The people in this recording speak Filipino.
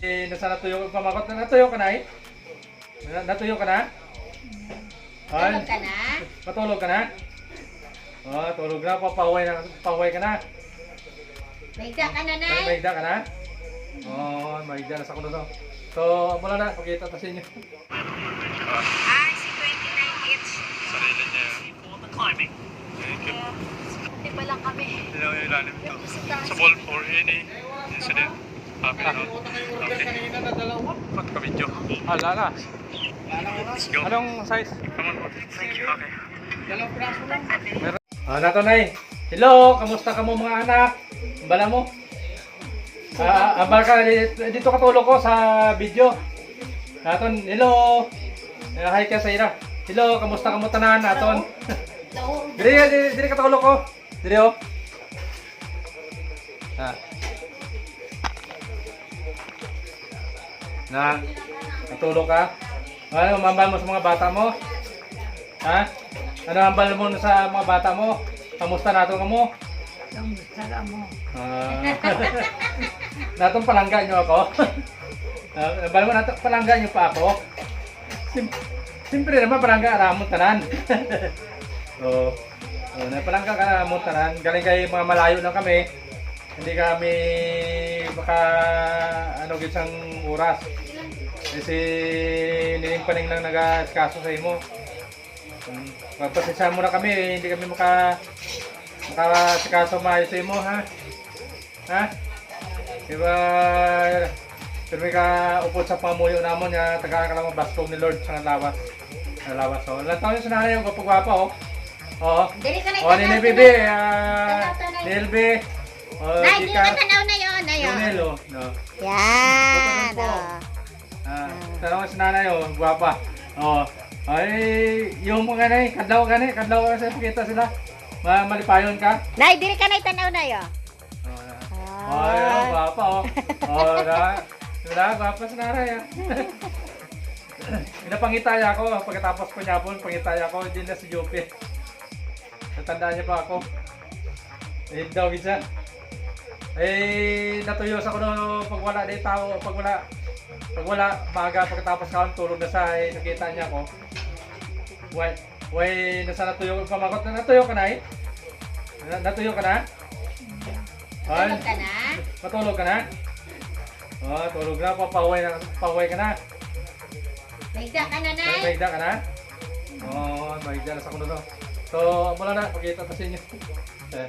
Eh, nasa natuyo pamakot na natuyo ka na eh? Na- Natuyo ka na? Ay, Tulog ka na? Matulog ka na? Oh, tulog na. Papahuway na. Pahuway ka na. Maigda ka na, May Nay. maigda ka na? Oh, maigda na sa kulo to. So, mula na. Pakita ta sa inyo. Ay, si 29 each. Sarili niya yun. climbing. Thank you. Di ba lang kami? Ilaw yung ilalim to. Sa ball for any incident. Happy note. Okay. Ba't ka video? Hala na. Let's go. Anong size? Come on. Thank you. Okay. Ah, nato na eh. Hello, kamusta ka mo mga anak? Bala mo? Ah, ambal ka dito, dito katulog ko sa video. Naton, hello. Eh, hi ka sa ira. Hello, kamusta ka mo tanan naton? Diri, diri, diri katulog ko. Diri oh. Ah. Na, katulog ka? Ano, mambal mo sa mga bata mo? Ha? Ano ang bal mo sa mga bata mo? Kamusta nato ka mo? Sala mo. Ah. natong palangga nyo ako. Ah, bal mo nato palangga nyo pa ako. Sim Siyempre naman palangga aramon tanan. so, oh, na palangga ka aramon tanan. Galing kay mga malayo lang kami. Hindi kami maka ano gisang oras. Kasi nilimpaning lang nag-askaso sa imo. Um, Pasensya mo na kami, hindi kami maka makasikaso maayos sa imo, ha? Ha? Diba, pero may ka upot sa pamuyo namon nga taga ka lang bastong ni Lord sa lawas. Sa lawas. So, ilang taon yung sinanay yung gwapo-gwapa, oh. Oo. Dili ka na Oh, ni itanaw, Bibi, ah, Tanaw, tanaw. ni Elbe. Oh, Nay, Jika. ka tanaw na yun, na yun. Junel, oh. No. Yan. oh. Ah, tanong si nanay, oh, gwapa. Oh. Ay, yung mga nanay, kadlaw ka na, kadlaw ka sa pakita sila. Ma malipayon ka. Nay, dili ka na itanaw na yun. Oh, Ay, oh, gwapa, oh. Oh, na. Wala, gwapa si nanay, ah. Pinapangitaya ako, pagkatapos ko niya po, pangitaya ko, hindi na si Jopi. Natandaan niya pa ako. Eh, daw, gisa. Eh, natuyos ako no, pag wala yung tao, pag wala, pag wala, maaga pagkatapos ka, tulog na sa, eh, nakita niya ako. Wait, wait, nasa natuyo, pamakot na, natuyo ka na eh? Na- Natuyo ka na? Ay, Tulog ka na? matulog ka na? Oh, tulog na, papahuway na, papahuway ka na. Maigda ka na, May Nay. maigda ka na? Oo, oh, maigda na sa kuno. So, mula na, pagkita pa sa inyo. Eh.